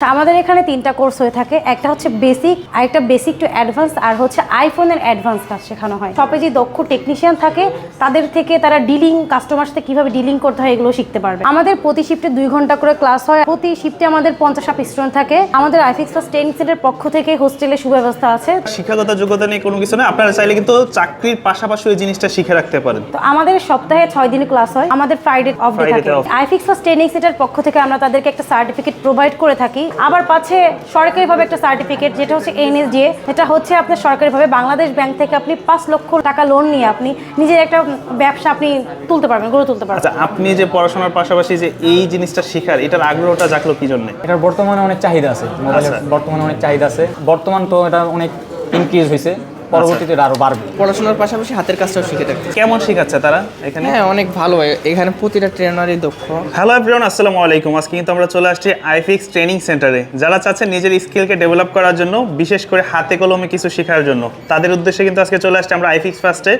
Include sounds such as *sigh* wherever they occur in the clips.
আমাদের এখানে তিনটা কোর্স হয়ে থাকে। একটা হচ্ছে বেসিক আরেকটা বেসিক টু অ্যাডভান্স আর হচ্ছে আইফোনের অ্যাডভান্স কাজ শেখানো হয়। শপে যে দক্ষ টেকনিশিয়ান থাকে তাদের থেকে তারা ডিলিং কাস্টমার সাথে কীভাবে ডিলিং করতে হয় এগুলো শিখতে পারবে। আমাদের প্রতি শিফটে দুই ঘণ্টা করে ক্লাস হয়। প্রতি শিফটে আমাদের পঞ্চাশ আপ স্টুডেন্ট থাকে। আমাদের আইফিক্স প্লাস ট্রেনিং সেন্টারের পক্ষ থেকে হোস্টেলের সুব্যবস্থা আছে। শিক্ষাগত যোগ্যতা নিয়ে কোনো কিছু না আপনারা চাইলে কিন্তু চাকরির পাশাপাশি ওই জিনিসটা শিখে রাখতে পারেন। তো আমাদের সপ্তাহে ছয় দিন ক্লাস হয়। আমাদের ফ্রাইডে অফ ডে থাকে। আইফিক্স প্লাস ট্রেনিং সেন্টার পক্ষ থেকে আমরা তাদেরকে একটা সার্টিফিকেট প্রোভাইড করে থাকি। আবার পাচ্ছে সরকারিভাবে একটা সার্টিফিকেট যেটা হচ্ছে এনএসডিএ এটা হচ্ছে আপনার সরকারিভাবে বাংলাদেশ ব্যাংক থেকে আপনি পাঁচ লক্ষ টাকা লোন নিয়ে আপনি নিজের একটা ব্যবসা আপনি তুলতে পারবেন গড়ে তুলতে পারবেন। আচ্ছা আপনি যে পড়াশোনার পাশাপাশি যে এই জিনিসটা শেখার এটার আগ্রহটা জাগলো কি জন্য? এটার বর্তমানে অনেক চাহিদা আছে মোবাইলের আচ্ছা। বর্তমানে অনেক চাহিদা আছে। বর্তমান তো এটা অনেক ইনক্রিজ হয়েছে পরবর্তীতে আরও বাড়বে। পড়াশোনার পাশাপাশি হাতের কাজটাও শিখে থাকতে কেমন শিখাচ্ছে তারা এখানে? হ্যাঁ অনেক ভালো এখানে প্রতিটা ট্রেনারই দক্ষ। হ্যালো এভরিওয়ান আসসালামু আলাইকুম। আজকে কিন্তু আমরা চলে আসছি আইফিক্স ট্রেনিং সেন্টারে যারা চাচ্ছেন নিজের স্কিলকে ডেভেলপ করার জন্য বিশেষ করে হাতে কলমে কিছু শেখার জন্য। তাদের উদ্দেশ্যে কিন্তু আজকে চলে আসছে আমরা আইফিক্স ফার্স্টে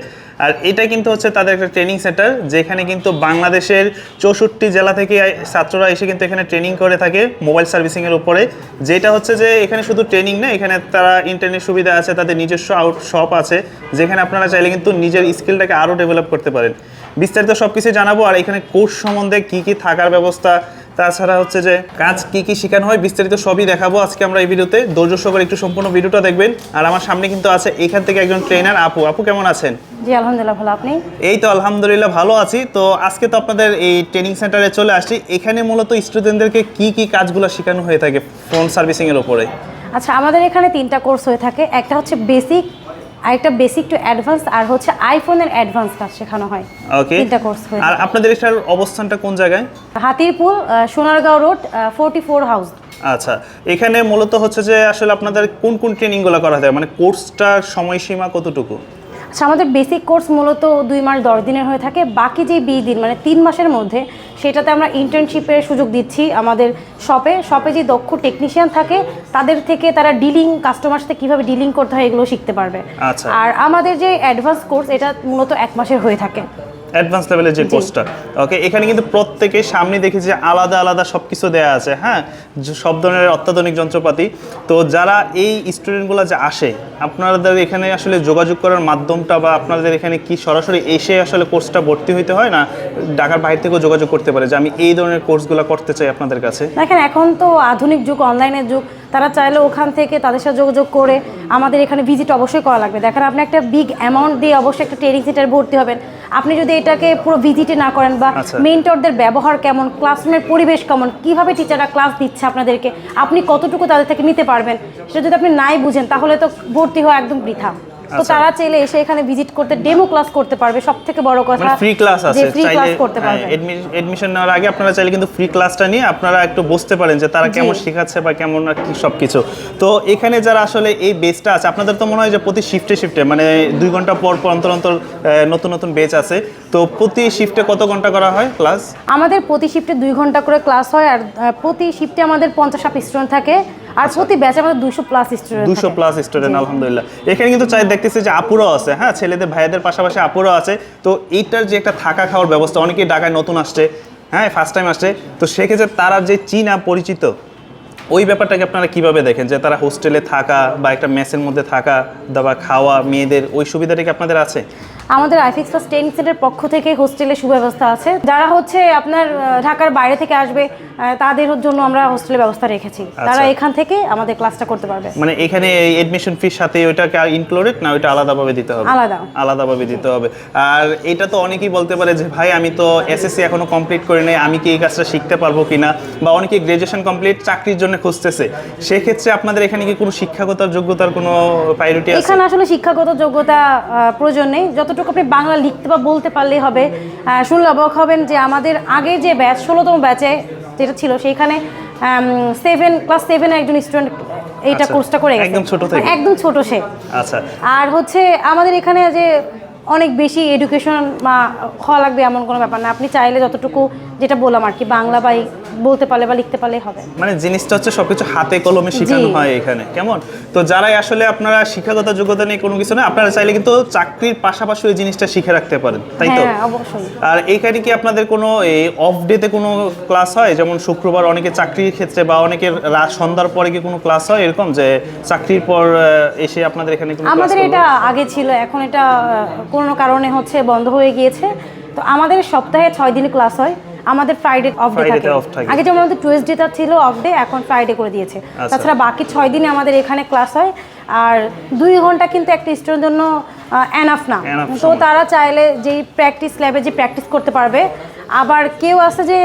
আর এটা কিন্তু হচ্ছে তাদের একটা ট্রেনিং সেন্টার যেখানে কিন্তু বাংলাদেশের চৌষট্টি জেলা থেকে ছাত্ররা এসে কিন্তু এখানে ট্রেনিং করে থাকে মোবাইল সার্ভিসিংয়ের উপরে। যেটা হচ্ছে যে এখানে শুধু ট্রেনিং না এখানে তারা ইন্টারনেট সুবিধা আছে তাদের নিজস্ব আউট শপ আছে যেখানে আপনারা চাইলে কিন্তু নিজের স্কিলটাকে আরও ডেভেলপ করতে পারেন। বিস্তারিত সব কিছু জানাব আর এখানে কোর্স সম্বন্ধে কি কি থাকার ব্যবস্থা তাছাড়া হচ্ছে যে কাজ কি কি শেখানো হয় বিস্তারিত সবই দেখাবো আজকে আমরা এই ভিডিওতে ধৈর্য সহকারে একটু সম্পূর্ণ ভিডিওটা দেখবেন। আর আমার সামনে কিন্তু আছে এখান থেকে একজন ট্রেনার আপু। আপু কেমন আছেন? জি আলহামদুলিল্লাহ ভালো। আপনি? এই তো আলহামদুলিল্লাহ ভালো আছি। তো আজকে তো আপনাদের এই ট্রেনিং সেন্টারে চলে আসছি। এখানে মূলত স্টুডেন্টদেরকে কি কি কাজগুলো শেখানো হয়ে থাকে ফোন সার্ভিসিং এর উপরে? আচ্ছা আমাদের এখানে তিনটা কোর্স হয়ে থাকে। একটা হচ্ছে বেসিক আরেকটা বেসিক টু অ্যাডভান্স আর হচ্ছে আইফোনের অ্যাডভান্স কাজ শেখানো হয়। ওকে তিনটা কোর্স হয়ে আর আপনাদের এটার অবস্থানটা কোন জায়গায়? Hatirpool Sonargaon road forty four house আচ্ছা এখানে মূলত হচ্ছে যে আসলে আপনাদের কোন কোন ট্রেনিংগুলো করা হয়? মানে কোর্সটার সময়সীমা কতটুকু? আচ্ছা আমাদের বেসিক কোর্স মূলত দুই মাস দশ দিনের হয়ে থাকে। বাকি যে বিশ দিন মানে তিন মাসের মধ্যে সেটাতে আমরা ইন্টার্নশিপের সুযোগ দিচ্ছি আমাদের শপে শপে যে দক্ষ টেকনিশিয়ান থাকে তাদের থেকে তারা ডিলিং কাস্টমার সাথে কীভাবে ডিলিং করতে হয় এগুলো শিখতে পারবে। আচ্ছা। আর আমাদের যে অ্যাডভান্স কোর্স এটা মূলত এক মাসের হয়ে থাকে। অ্যাডভান্স লেভেলের যে কোর্সটা। ওকে এখানে কিন্তু প্রত্যেকে সামনে দেখি যে আলাদা আলাদা সব কিছু দেওয়া আছে হ্যাঁ? সব ধরনের অত্যাধুনিক যন্ত্রপাতি। তো যারা এই স্টুডেন্টগুলো যে আসে আপনাদের এখানে আসলে যোগাযোগ করার মাধ্যমটা বা আপনাদের এখানে কি সরাসরি এসে আসলে কোর্সটা ভর্তি হইতে হয় না ঢাকার বাইরে থেকেও যোগাযোগ করতে পারে? যে আমি এই ধরনের কোর্সগুলো করতে চাই আপনাদের কাছে। দেখেন এখন তো আধুনিক যুগ অনলাইনের যুগ। তারা চাইলে ওখান থেকে তাদের সাথে যোগাযোগ করে আমাদের এখানে ভিজিট অবশ্যই করা লাগবে। দেখেন আপনি একটা বিগ অ্যামাউন্ট দিয়ে অবশ্যই একটা ট্রেনিং সেন্টার ভর্তি হবেন। আপনি যদি এটাকে পুরো ভিজিটে না করেন বা আচ্ছা। মেন্টরদের ব্যবহার কেমন ক্লাসরুমের পরিবেশ কেমন কীভাবে টিচাররা ক্লাস দিচ্ছে আপনাদেরকে আপনি কতটুকু তাদের থেকে নিতে পারবেন সেটা যদি আপনি নাই বুঝেন তাহলে তো ভর্তি হওয়া একদম বৃথা। তো আচ্ছা। তারা চাইলে এসে এখানে ভিজিট করতে ডেমো ক্লাস করতে পারবে। সব থেকে বড় কথা মানে ফ্রি ক্লাস আছে। ফ্রি ক্লাস করতে পারবে। এডমিশন নেওয়ার আগে আপনারা চাইলে কিন্তু ফ্রি ক্লাসটা নিয়ে আপনারা একটু বুঝতে পারেন যে তারা কেমন শেখাচ্ছে বা কেমন আর কি সব কিছু তো এখানে যারা আসলে এই বেসটা আছে আপনাদের তো মনে হয় যে প্রতি শিফটে শিফটে মানে দুই ঘণ্টা পর পর অন্তর অন্তর নতুন নতুন বেচ আছে। তো প্রতি শিফটে কত ঘণ্টা করা হয় ক্লাস আমাদের প্রতি শিফটে দুই ঘণ্টা করে ক্লাস হয় আর প্রতি শিফটে আমাদের পঞ্চাশ স্টুডেন্ট থাকে। আর প্রতি ব্যাচে আমাদের দুশো প্লাস স্টুডেন্ট দুশো প্লাস স্টুডেন্ট আলহামদুলিল্লাহ। এখানে কিন্তু চাই দেখতেছি যে আপুরাও আছে হ্যাঁ? ছেলেদের ভাইদের পাশাপাশি আপুরাও আছে। তো এইটার যে একটা থাকা খাওয়ার ব্যবস্থা অনেকেই ঢাকায় নতুন আসছে হ্যাঁ? ফার্স্ট টাইম আসছে। তো সেক্ষেত্রে তারা যে চীনা পরিচিত ওই ব্যাপারটাকে আপনারা কীভাবে দেখেন? যে তারা হোস্টেলে থাকা বা একটা মেসের মধ্যে থাকা বা খাওয়া মেয়েদের ওই সুবিধাটা কি আপনাদের আছে? আমাদের আইফিক্স প্লাস ট্রেনিং সেন্টারের পক্ষ থেকে হোস্টেলের সুব্যবস্থা আছে। যারা হচ্ছে আপনার ঢাকার বাইরে থেকে আসবে তাদের জন্য আমরা হোস্টেলের ব্যবস্থা রেখেছি। তারা এখান থেকে আমাদের ক্লাসটা করতে পারবে। মানে এখানে এডমিশন ফির সাথে ওইটাকে ইনক্লুডেড না ওইটা আলাদাভাবে দিতে হবে? আলাদা। আলাদাভাবে দিতে হবে। আর এটা তো অনেকেই বলতে পারে যে ভাই আমি তো এসএসসি এখনও কমপ্লিট করি নাই আমি কি এই কাজটা শিখতে পারব কিনা? বা অনেকে গ্রাজুয়েশন কমপ্লিট চাকরির জন্য খুঁজতেছে। সেক্ষেত্রে আপনাদের এখানে কি কোনো শিক্ষাগত যোগ্যতার কোনো প্রায়োরিটি আছে? এখানে আসলে শিক্ষাগত যোগ্যতা প্রয়োজন নেই। যতটুকু আপনি বাংলা লিখতে বা বলতে পারলেই হবে। শুনলে অবাক হবেন যে আমাদের আগে যে ব্যাচ ষোলোতম ব্যাচে যেটা ছিল সেইখানে সেভেন ক্লাস সেভেনে একজন স্টুডেন্ট এইটা আচ্ছা, কোর্সটা করে গেছে। একদম ছোট মানে একদম ছোট সে। আচ্ছা। আর হচ্ছে আমাদের এখানে যে অনেক বেশি এডুকেশন হওয়া লাগবে এমন কোনো ব্যাপার না। আপনি চাইলে যতটুকু যেটা বললাম আর কি বাংলা বা বলতে পারলে বা লিখতে পারলেই হবে। মানে জিনিসটা হচ্ছে সবকিছু হাতে কলমে শেখানো হয় এখানে কেমন? তো যারাই আসলে আপনারা শিক্ষাগত যোগ্যতা নিয়ে কোনো কিছু না আপনারা চাইলে কিন্তু চাকরির পাশাপাশি ওই জিনিসটা শিখে রাখতে পারেন তাই তো? হ্যাঁ অবশ্যই। আর এইখানে কি আপনাদের কোনো এই অফ ডেতে কোনো ক্লাস হয়? যেমন শুক্রবার অনেকে চাকরির ক্ষেত্রে বা অনেকের রাত সন্ধ্যার পরে কি কোনো ক্লাস হয় এরকম? যে চাকরির পর এসে আপনাদের এখানে কোনো আমাদের এটা আগে ছিল এখন এটা কোনো কারণে হচ্ছে বন্ধ হয়ে গিয়েছে। তো আমাদের সপ্তাহে ছয় দিন ক্লাস হয়। আমাদের ফ্রাইডে অফ ডে থাকে। আগে যেমন আমাদের টুয়েসডেটা ছিল অফ ডে এখন ফ্রাইডে করে দিয়েছে। আচ্ছা। তাছাড়া বাকি ছয় দিনে আমাদের এখানে ক্লাস হয়। আর দুই ঘণ্টা কিন্তু একটা স্টুডেন্টের জন্য অ্যানাফ না। তো তারা চাইলে যেই প্র্যাকটিস ল্যাবে যে প্র্যাকটিস করতে পারবে আবার কেউ আছে যে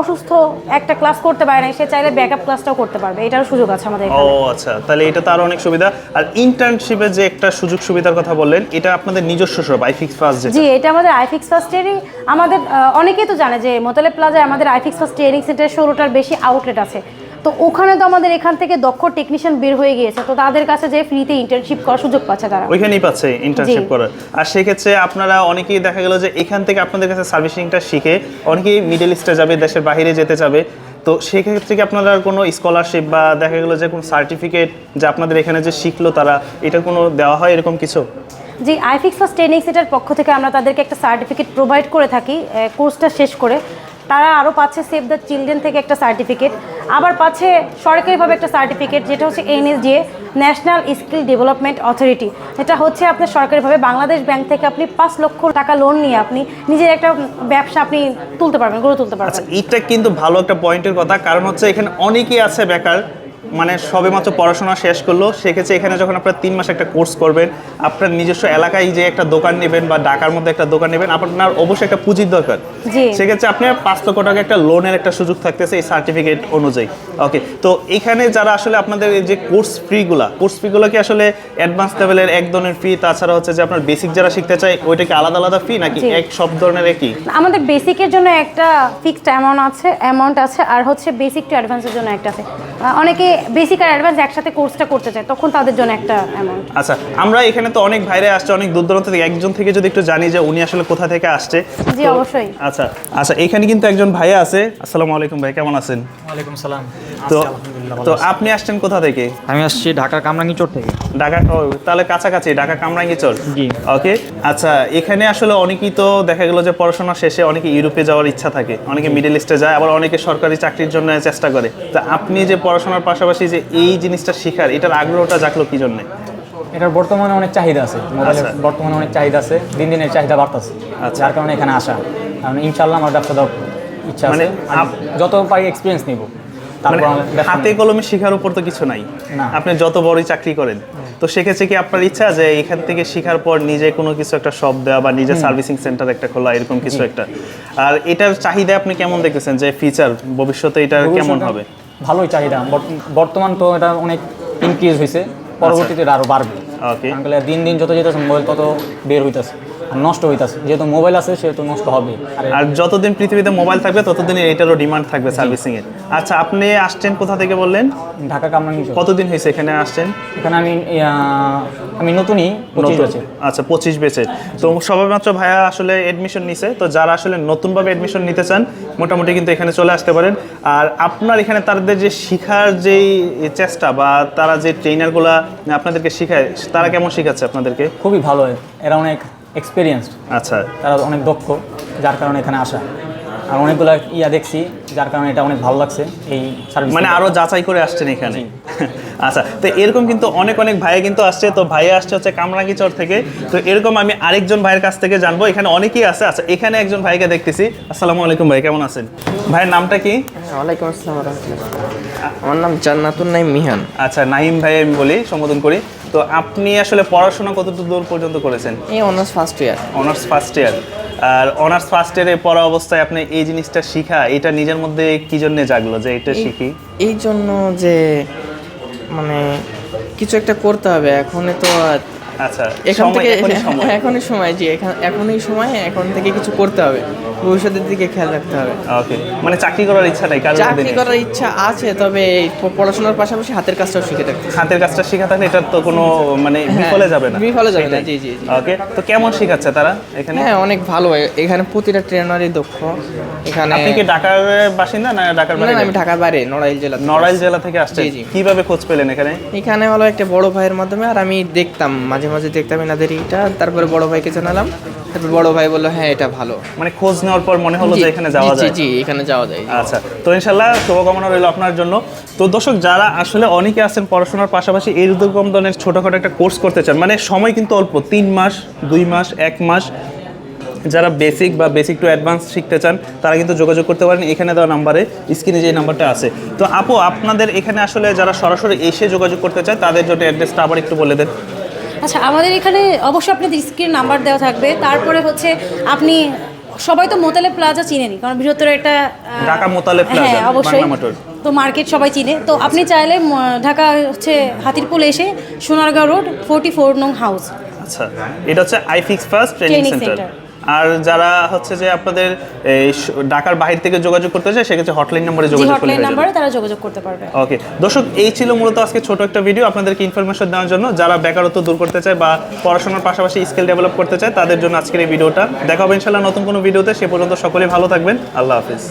অসুস্থ একটা ক্লাস করতে পারে না সে চাইলে ব্যাকআপ ক্লাসটাও করতে পারবে। এটারও সুযোগ আছে আমাদের ও আচ্ছা। তাহলে এটা তার আরও অনেক সুবিধা। আর ইন্টার্নশিপে যে একটা সুযোগ সুবিধার কথা বললেন এটা আপনাদের নিজস্ব সব আইফিক্স ফাস্ট যেটা। জি এটা আমাদের আইফিক্স ফার্স্টেরই আমাদের অনেকেই তো জানে যে মোতালে প্লাজায় আমাদের আইফিক্স ফাস্ট ট্রেনিং সেন্টার ষোলোটার বেশি আউটলেট আছে। তো ওখানে তো আমাদের এখান থেকে দক্ষ টেকনিশিয়ান বের হয়ে গিয়েছে তো তাদের কাছে যে ফ্রিতে ইন্টার্নশিপ করার সুযোগ পাচ্ছে তারা। ওইখানেই পাচ্ছে ইন্টার্নশিপ করার। আর সেক্ষেত্রে আপনারা অনেকেই দেখা গেল যে এখান থেকে আপনাদের কাছে সার্ভিসিংটা শিখে অনেকেই মিডল ইস্টে যাবে দেশের বাইরে যেতে যাবে। তো সেক্ষেত্রে কি আপনারা কোনো স্কলারশিপ বা দেখা গেলো যে কোনো সার্টিফিকেট যে আপনাদের এখানে যে শিখলো তারা এটা কোনো দেওয়া হয় এরকম কিছু? জি আইফিক্স ফার্স্ট ট্রেনিং সেন্টার পক্ষ থেকে আমরা তাদেরকে একটা সার্টিফিকেট প্রোভাইড করে থাকি কোর্সটা শেষ করে। তারা আরও পাচ্ছে সেভ দ্য চিলড্রেন থেকে একটা সার্টিফিকেট আবার পাচ্ছে সরকারিভাবে একটা সার্টিফিকেট যেটা হচ্ছে NSDA national skill development authority এটা হচ্ছে আপনার সরকারিভাবে বাংলাদেশ ব্যাংক থেকে আপনি পাঁচ লক্ষ টাকা লোন নিয়ে আপনি নিজের একটা ব্যবসা আপনি তুলতে পারবেন, গড়ে তুলতে পারবেন। আচ্ছা এটা কিন্তু ভালো একটা পয়েন্টের কথা, কারণ হচ্ছে এখানে অনেকেই আছে বেকার। মানে সবেমাত্র পড়াশোনা শেষ করল সেক্ষেত্রে এখানে যখন আপনার তিন মাস একটা কোর্স করবেন আপনার নিজস্ব এলাকায় যে একটা দোকান নেবেন বা ঢাকার মধ্যে একটা দোকান নেবেন আপনার অবশ্যই একটা পুঁজির দরকার। সেক্ষেত্রে আপনার পাঁচ লক্ষ টাকা একটা লোনের একটা সুযোগ থাকতেছে এই সার্টিফিকেট অনুযায়ী। ওকে তো এখানে যারা আসলে আপনাদের এই যে কোর্স ফিগুলা কোর্স ফিগুলো কি আসলে অ্যাডভান্স লেভেলের এক ধরনের ফি তাছাড়া হচ্ছে যে আপনার বেসিক যারা শিখতে চায় ওইটা কি আলাদা আলাদা ফি নাকি এক সব ধরনের একই? আমাদের বেসিকের জন্য একটা ফিক্সড অ্যামাউন্ট আছে অ্যামাউন্ট আছে আর হচ্ছে বেসিক টু অ্যাডভান্সের জন্য একটা আছে। অনেকে বেসিক আর অ্যাডভান্স একসাথে কোর্সটা করতে চায় তখন তাদের জন্য একটা অ্যামাউন্ট আচ্ছা আমরা এখানে তো অনেক ভাইরে আসছে অনেক দূর দূরান্ত থেকে। একজন থেকে যদি একটু জানি যে উনি আসলে কোথা থেকে আসছে জি, অবশ্যই। আচ্ছা আচ্ছা এখানে কিন্তু একজন ভাই আছে। আসসালামু আলাইকুম ভাই কেমন আছেন? ওয়ালাইকুম সালাম। তো তো আপনি আসছেন কোথা থেকে? আমি আসছি ঢাকার কামরাঙ্গি চোর থেকে। ঢাকা ও, তাহলে কাছাকাছি ঢাকা কামরাঙ্গি চল জি। ওকে আচ্ছা এখানে আসলে অনেকেই তো দেখা গেল যে পড়াশোনা শেষে অনেকে ইউরোপে যাওয়ার ইচ্ছা থাকে অনেকে মিডল ইস্টে যায় আবার অনেকে সরকারি চাকরির জন্য চেষ্টা করে। তা আপনি যে পড়াশোনার পাশাপাশি যে এই জিনিসটা শেখার এটার আগ্রহটা জাগলো কি জন্যে? এটার বর্তমানে অনেক চাহিদা আছে। মোবাইলের আচ্ছা। বর্তমানে অনেক চাহিদা আছে দিন দিনের চাহিদা বাড়তেছে। আচ্ছা। যার কারণে এখানে আসা। কারণ ইনশাল্লাহ আমার ব্যবসা ইচ্ছা আছে। মানে যত পারি এক্সপিরিয়েন্স নিব। মানে হাতে কলমে শেখার উপর তো কিছু নাই। আপনি যত বড়ই চাকরি করেন তো সেক্ষেত্রে কি আপনার ইচ্ছা যে এখান থেকে শেখার পর নিজে কোনো কিছু একটা শপ দেওয়া বা নিজে সার্ভিসিং সেন্টার একটা খোলা এরকম কিছু একটা? আর এটার চাহিদা আপনি কেমন দেখতেছেন যে ফিচার ভবিষ্যতে এটা কেমন হবে? ভালোই চাহিদা। বর্তমান তো এটা অনেক ইনক্রিজ হয়েছে পরবর্তীতে এটা আরও বাড়বে। কারণ দিন দিন যত যেতেছে মোবাইল তত বের হইতেছে আর নষ্ট হইতেছে। যেহেতু মোবাইল আছে সেহেতু নষ্ট হবে আর আর যতদিন পৃথিবীতে মোবাইল থাকবে ততদিন এটারও ডিমান্ড থাকবে সার্ভিসিং এর আচ্ছা আপনি আসছেন কোথা থেকে বললেন? ঢাকা কামরাঙ্গি কতদিন হয়েছে এখানে আসছেন? এখানে আমি আমি নতুনই আচ্ছা পঁচিশ বেচে তো সবেমাত্র ভাইয়া আসলে এডমিশন নিছে তো যারা আসলে নতুনভাবে এডমিশন নিতে চান মোটামুটি কিন্তু এখানে চলে আসতে পারেন। আর আপনার এখানে তাদের যে শিখার যেই চেষ্টা বা তারা যে ট্রেনারগুলা আপনাদেরকে শেখায় তারা কেমন শেখাচ্ছে আপনাদেরকে? খুবই ভালো এরা অনেক এক্সপিরিয়েন্সড আচ্ছা। তারা অনেক দক্ষ যার কারণে এখানে আসা। আর অনেকগুলা ইয়া দেখছি যার কারণে এটা অনেক ভালো লাগছে এই সার্ভিস মানে আরও যাচাই করে আসছেন এখানে। *laughs* আচ্ছা তো এরকম কিন্তু অনেক অনেক ভাইয়া কিন্তু আসছে তো ভাইয়া আসছে হচ্ছে কামরাঙ্গি চর থেকে। তো এরকম আমি আরেকজন ভাইয়ের কাছ থেকে জানব এখানে অনেকেই আছে। আচ্ছা এখানে একজন ভাইকে দেখতেছি। আসসালামু আলাইকুম ভাই কেমন আছেন? ভাইয়ের নামটা কি? ওয়ালাইকুম আসসালাম রহমতুল্লাহ। আমার নাম জান্নাতুন নাইম মিহান। আচ্ছা নাহিম ভাই আমি বলি সম্বোধন করি। তো আপনি আসলে পড়াশোনা কতটুকু দূর পর্যন্ত করেছেন? এই honours first year honours first year আর অনার্স ফার্স্ট ইয়ারে পড়া অবস্থায় আপনি এই জিনিসটা শিখা এটা নিজের মধ্যে কি জন্য জাগলো যে এটা শিখি? এই জন্য যে মানে কিছু একটা করতে হবে এখন তো আর আচ্ছা এখান থেকে *laughs* এখনই সময়। জি এখান এখনই সময় এখন থেকে কিছু করতে হবে। ভবিষ্যতের দিকে খেয়াল রাখতে হবে। ওকে মানে চাকরি করার ইচ্ছা নাই কারণ চাকরি করার ইচ্ছা আছে তবে পড়াশোনার পাশাপাশি হাতের কাজটাও শিখে রাখতে হাতের কাজটা শেখা থাকলে এটা তো কোনো মানে বিফলে যাবে না। হ্যাঁ, বিফলে যাবে না, জি, জি। ওকে তো কেমন শেখাচ্ছে তারা এখানে? হ্যাঁ অনেক ভালো। এখানে প্রতিটা ট্রেনারই দক্ষ। এখানে আপনি কি ঢাকার বাসিন্দা না ঢাকার বাইরে না, আমি ঢাকার বাইরে নড়াইল জেলা নড়াইল জেলা থেকে জি। কীভাবে খোঁজ পেলেন এখানে? এখানে হলো একটা বড় ভাইয়ের মাধ্যমে আর আমি দেখতাম মাঝে মাঝে মাঝে দেখতাম এনাদের এটা তারপরে বড় ভাইকে জানালাম। তারপর বড় ভাই বলল হ্যাঁ এটা ভালো। মানে খোঁজ নেওয়ার পর মনে হলো যে এখানে যাওয়া যায়। জি এখানে যাওয়া যায়। আচ্ছা তো ইনশাল্লাহ শুভকামনা রইল আপনার জন্য। তো দর্শক যারা আসলে অনেকে আছেন পড়াশোনার পাশাপাশি এরকম ধরনের ছোটোখাটো একটা কোর্স করতে চান মানে সময় কিন্তু অল্প তিন মাস দুই মাস এক মাস। যারা বেসিক বা বেসিক টু অ্যাডভান্স শিখতে চান তারা কিন্তু যোগাযোগ করতে পারেন এখানে দেওয়া নাম্বারে স্ক্রিনে যে নাম্বারটা আছে। তো আপু আপনাদের এখানে আসলে যারা সরাসরি এসে যোগাযোগ করতে চায় তাদের জন্য অ্যাড্রেসটা আবার একটু বলে দেন। আচ্ছা আমাদের এখানে অবশ্যই আপনাদের স্ক্রিন নাম্বার দেওয়া থাকবে। তারপরে হচ্ছে আপনি সবাই তো মোতালে প্লাজা চিনেনি কারণ বৃহত্তর একটা ঢাকা মোতালে প্লাজা, হ্যাঁ অবশ্যই। তো মার্কেট সবাই চিনে। তো আপনি চাইলে ঢাকা হচ্ছে হাতিরপুল এসে সোনারগাঁও রোড ফোর্টি ফোর নং হাউস। আচ্ছা এটা হচ্ছে আইফিক্স ফার্স্ট ট্রেনিং সেন্টার। আর যারা হচ্ছে যে আপনাদের ঢাকার বাহির থেকে যোগাযোগ করতে চায় সেক্ষেত্রে হটলাইন নম্বরে যোগাযোগ হটলাইন নম্বরে তারা যোগাযোগ করতে পারবে। ওকে দর্শক এই ছিল মূলত আজকে ছোট একটা ভিডিও আপনাদেরকে ইনফরমেশন দেওয়ার জন্য যারা বেকারত্ব দূর করতে চায় বা পড়াশোনার পাশাপাশি স্কিল ডেভেলপ করতে চায় তাদের জন্য আজকের এই ভিডিওটা দেখা হবে ইনশাল্লাহ নতুন কোনো ভিডিওতে সে পর্যন্ত সকলেই ভালো থাকবেন। আল্লাহ হাফিজ।